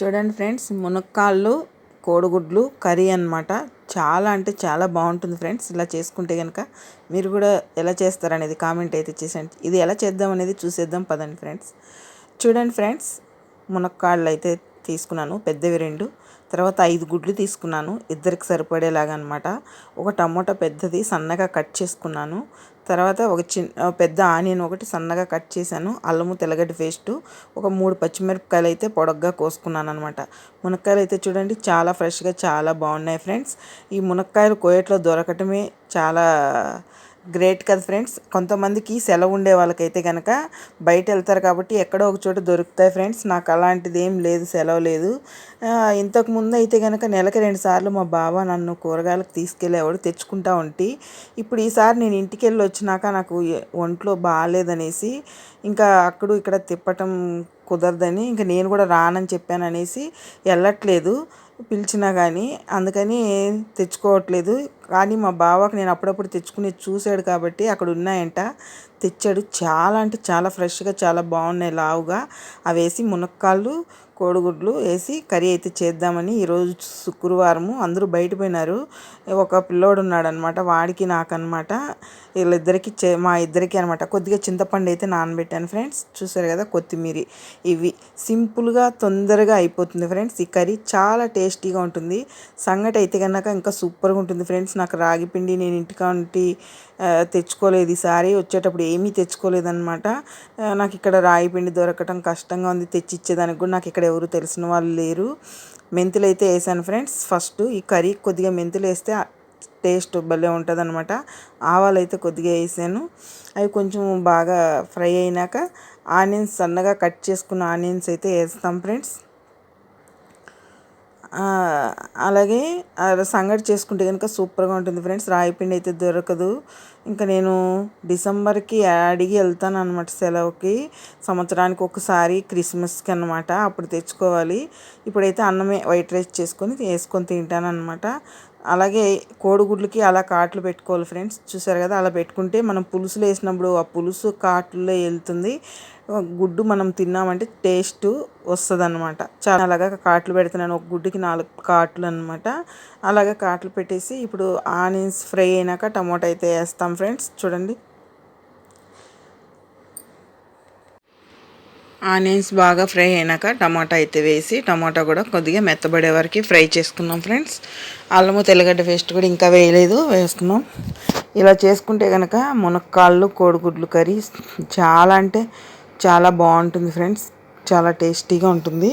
చూడండి ఫ్రెండ్స్ మునక్కాళ్ళు కోడిగుడ్లు కర్రీ అనమాట చాలా అంటే చాలా బాగుంటుంది ఫ్రెండ్స్ ఇలా చేసుకుంటే కనుక మీరు కూడా ఎలా చేస్తారనేది కామెంట్ అయితే చేసండి ఇది ఎలా చేద్దాం అనేది చూసేద్దాం పదండి ఫ్రెండ్స్. చూడండి ఫ్రెండ్స్ మునక్కాళ్ళు అయితే తీసుకున్నాను పెద్దవి రెండు. తర్వాత ఐదు గుడ్లు తీసుకున్నాను ఇద్దరికి సరిపడేలాగా అనమాట ఒక టమోటా పెద్దది సన్నగా కట్ చేసుకున్నాను. తర్వాత ఒక చిన్న పెద్ద ఆనియన్ ఒకటి సన్నగా కట్ చేశాను. అల్లము తెల్లగడ్డ పేస్టు ఒక మూడు పచ్చిమిరపకాయలు అయితే పొడగ్గా కోసుకున్నాను అనమాట మునక్కాయలు అయితే చూడండి చాలా ఫ్రెష్గా చాలా బాగున్నాయి ఫ్రెండ్స్. ఈ మునక్కాయలు కోయట్లో దొరకటమే చాలా గ్రేట్ కదా ఫ్రెండ్స్ కొంతమందికి సెలవు ఉండే వాళ్ళకైతే కనుక బయట వెళ్తారు కాబట్టి ఎక్కడో ఒక చోట దొరుకుతాయి ఫ్రెండ్స్ నాకు అలాంటిది ఏం లేదు సెలవు లేదు. ఇంతకు ముందు అయితే కనుక నెలకి రెండు సార్లు మా బావ నన్ను కూరగాయలకు తీసుకెళ్ళేవాడు తెచ్చుకుంటా ఉంటే. ఇప్పుడు ఈసారి నేను ఇంటికి వెళ్ళి వచ్చినాక నాకు ఒంట్లో బాగాలేదనేసి ఇంకా అక్కడ ఇక్కడ తిప్పటం కుదరదని ఇంకా నేను కూడా రానని చెప్పాను అనేసి వెళ్ళట్లేదు. పిలిచినా కానీ అందుకని తెచ్చుకోవట్లేదు. కానీ మా బావకు నేను అప్పుడప్పుడు తెచ్చుకుని చూశాడు కాబట్టి అక్కడ ఉన్నాయంట. తెచ్చాడు. చాలా అంటే చాలా ఫ్రెష్గా చాలా బాగున్నాయి లావుగా. అవి వేసి మునక్కాళ్ళు కోడిగుడ్లు వేసి కర్రీ అయితే చేద్దామని ఈరోజు శుక్రవారము అందరూ బయట పోయినారు. ఒక పిల్లోడు ఉన్నాడు అనమాట వాడికి నాకనమాట వీళ్ళిద్దరికి చే మా ఇద్దరికి అనమాట కొద్దిగా చింతపండు అయితే నానబెట్టాను ఫ్రెండ్స్. చూసారు కదా కొత్తిమీర. ఇవి సింపుల్గా తొందరగా అయిపోతుంది ఫ్రెండ్స్. ఈ కర్రీ చాలా టేస్టీగా ఉంటుంది. సంగటి అయితే కనుక ఇంకా సూపర్గా ఉంటుంది ఫ్రెండ్స్ నాకు రాగి పిండి నేను ఇంటికాంటి తెచ్చుకోలేదు. ఈసారి వచ్చేటప్పుడు ఏమీ తెచ్చుకోలేదన్నమాట. నాకు ఇక్కడ రాగి పిండి దొరకటం కష్టంగా ఉంది. తెచ్చి ఇచ్చేదానికి కూడా నాకు ఇక్కడ ఎవరు తెలిసిన వాళ్ళు లేరు. మెంతులు అయితే వేసాను ఫ్రెండ్స్. ఫస్ట్ ఈ కర్రీ కొద్దిగా మెంతులు వేస్తే టేస్ట్ భలే ఉంటుంది అనమాట ఆవాలు అయితే కొద్దిగా వేసాను. అవి కొంచెం బాగా ఫ్రై అయినాక ఆనియన్స్ సన్నగా కట్ చేసుకున్న ఆనియన్స్ అయితే వేస్తాం ఫ్రెండ్స్. అలాగే సంగటి చేసుకుంటే కనుక సూపర్గా ఉంటుంది ఫ్రెండ్స్. రాయిపిండి అయితే దొరకదు. ఇంకా నేను డిసెంబర్కి అడిగి వెళ్తాను అనమాట సెలవుకి. సంవత్సరానికి ఒకసారి క్రిస్మస్కి అనమాట అప్పుడు తెచ్చుకోవాలి. ఇప్పుడైతే అన్నమే వైట్ రైస్ చేసుకొని వేసుకొని తింటాను అనమాట అలాగే కోడిగుడ్లకి అలా కాట్లు పెట్టుకోవాలి ఫ్రెండ్స్. చూసారు కదా అలా పెట్టుకుంటే మనం పులుసులు వేసినప్పుడు ఆ పులుసు కాట్లలో వెళ్తుంది. గుడ్డు మనం తిన్నామంటే టేస్ట్ వస్తుంది అనమాట చాలా అలాగా కాట్లు పెడుతున్నాను ఒక గుడ్డుకి నాలుగు కాట్లు అనమాట అలాగే కాట్లు పెట్టేసి ఇప్పుడు ఆనియన్స్ ఫ్రై అయినాక టమాటో అయితే వేస్తాం ఫ్రెండ్స్. చూడండి. ఆనియన్స్ బాగా ఫ్రై అయినాక టమాటా అయితే వేసి టమాటా కూడా కొద్దిగా మెత్తబడే వరకు ఫ్రై చేసుకున్నాం ఫ్రెండ్స్. అల్లము తెల్లగడ్డ పేస్ట్ కూడా ఇంకా వేయలేదు వేసుకున్నాం ఇలా చేసుకుంటే కనుక మునక్కాళ్ళు కోడిగుడ్లు కర్రీ చాలా అంటే చాలా బాగుంటుంది ఫ్రెండ్స్. చాలా టేస్టీగా ఉంటుంది.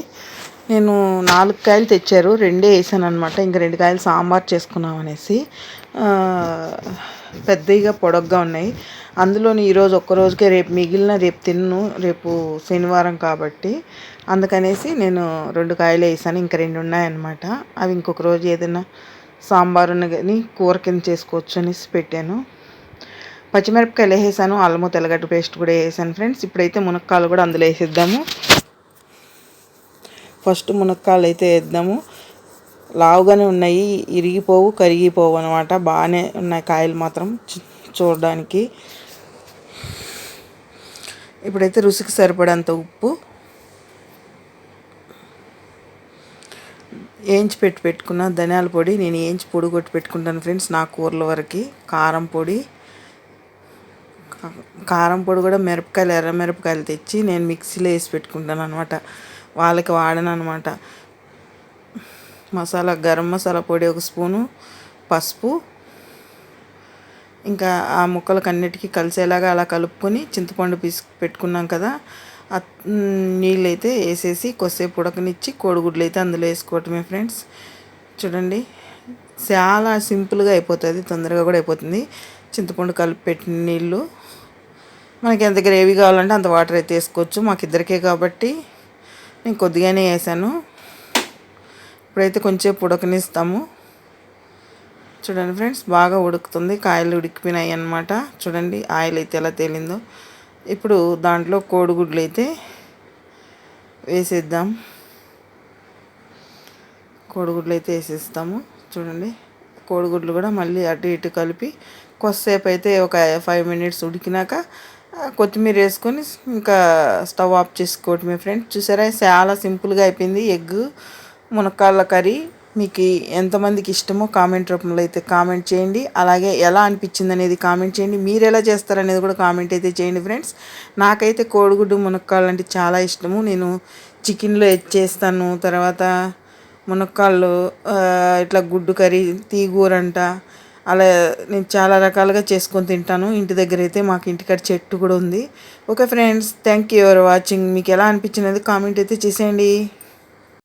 నేను నాలుగు కాయలు తెచ్చారు రెండే వేసాను అనమాట ఇంకా రెండు కాయలు సాంబార్ చేసుకున్నాం అనేసి. పెద్దగా పొడగ్గా ఉన్నాయి. అందులోని ఈరోజు ఒక్కరోజుకే రేపు మిగిలిన రేపు తిన్ను రేపు శనివారం కాబట్టి అందుకనేసి నేను రెండు కాయలు వేసాను. ఇంకా రెండు ఉన్నాయన్నమాట. అవి ఇంకొక రోజు ఏదైనా సాంబార్ కానీ కూర కింద చేసుకోవచ్చు అనేసి పెట్టాను. పచ్చిమిరపకాయలు వేసేసాను. అల్లము తెల్లగడ్డ పేస్ట్ కూడా వేసాను ఫ్రెండ్స్. ఇప్పుడైతే మునక్కాయలు కూడా అందులో వేసేద్దాము. ఫస్ట్ మునక్కాయలు అయితే వేద్దాము. లావుగానే ఉన్నాయి. ఇరిగిపోవు కరిగిపోవు అనమాట బాగానే ఉన్నాయి కాయలు మాత్రం. చూడడానికి. ఇప్పుడైతే రుచికి సరిపడంత ఉప్పు. వేయించి పెట్టి పెట్టుకున్న ధనియాల పొడి నేను వేయించి పొడి కొట్టి పెట్టుకుంటాను ఫ్రెండ్స్ నా కూరల వరకు. కారం పొడి. కారం పొడి కూడా మిరపకాయలు ఎర్ర మిరపకాయలు తెచ్చి నేను మిక్సీలో వేసి పెట్టుకుంటాను అనమాట వాళ్ళకి వాడను అనమాట మసాలా గరం మసాలా పొడి ఒక స్పూను పసుపు ఇంకా ఆ ముక్కలకు అన్నిటికీ కలిసేలాగా అలా కలుపుకొని చింతపండు పీసు పెట్టుకున్నాం కదా. నీళ్ళు అయితే వేసేసి కొద్దిసేపు ఉడకనిచ్చి కోడిగుడ్లు అయితే అందులో వేసుకోవటమే ఫ్రెండ్స్. చూడండి చాలా సింపుల్గా అయిపోతుంది తొందరగా కూడా అయిపోతుంది. చింతపండు కలిపి పెట్టిన నీళ్ళు. మనకి ఎంత గ్రేవీ కావాలంటే అంత వాటర్ అయితే వేసుకోవచ్చు. మాకు ఇద్దరికే కాబట్టి నేను కొద్దిగానే వేసాను. ఇప్పుడైతే కొంచెం ఉడకనిస్తాము. చూడండి ఫ్రెండ్స్ బాగా ఉడుకుతుంది. కాయలు ఉడికిపోయినాయి అన్నమాట. చూడండి ఆయిల్ అయితే ఎలా తేలిందో. ఇప్పుడు దాంట్లో కోడిగుడ్లు అయితే వేసేద్దాం. కోడిగుడ్లు అయితే వేసేస్తాము. చూడండి కోడిగుడ్లు కూడా మళ్ళీ అటు ఇటు కలిపి కొద్దిసేపు అయితే ఒక ఫైవ్ మినిట్స్ ఉడికినాక కొత్తిమీర వేసుకొని ఇంకా స్టవ్ ఆఫ్ చేసుకోవటమే ఫ్రెండ్స్. చూసారా చాలా సింపుల్గా అయిపోయింది. ఎగ్ మునక్కాళ్ళ కర్రీ మీకు ఎంతమందికి ఇష్టమో కామెంట్ రూపంలో అయితే కామెంట్ చేయండి. అలాగే ఎలా అనిపించింది అనేది కామెంట్ చేయండి. మీరు ఎలా చేస్తారనేది కూడా కామెంట్ అయితే చేయండి ఫ్రెండ్స్. నాకైతే కోడిగుడ్డు మునక్కాళ్ళు అంటే చాలా ఇష్టము. నేను చికెన్లో చేస్తాను. తర్వాత మునక్కాళ్ళు ఇట్లా గుడ్డు కర్రీ తీగూరంట అలా నేను చాలా రకాలుగా చేసుకొని తింటాను. ఇంటి దగ్గర అయితే మాకు ఇంటికాడ చెట్టు కూడా ఉంది. Okay friends thank you for watching. మీకు ఎలా అనిపించినది కామెంట్ అయితే చేసేయండి.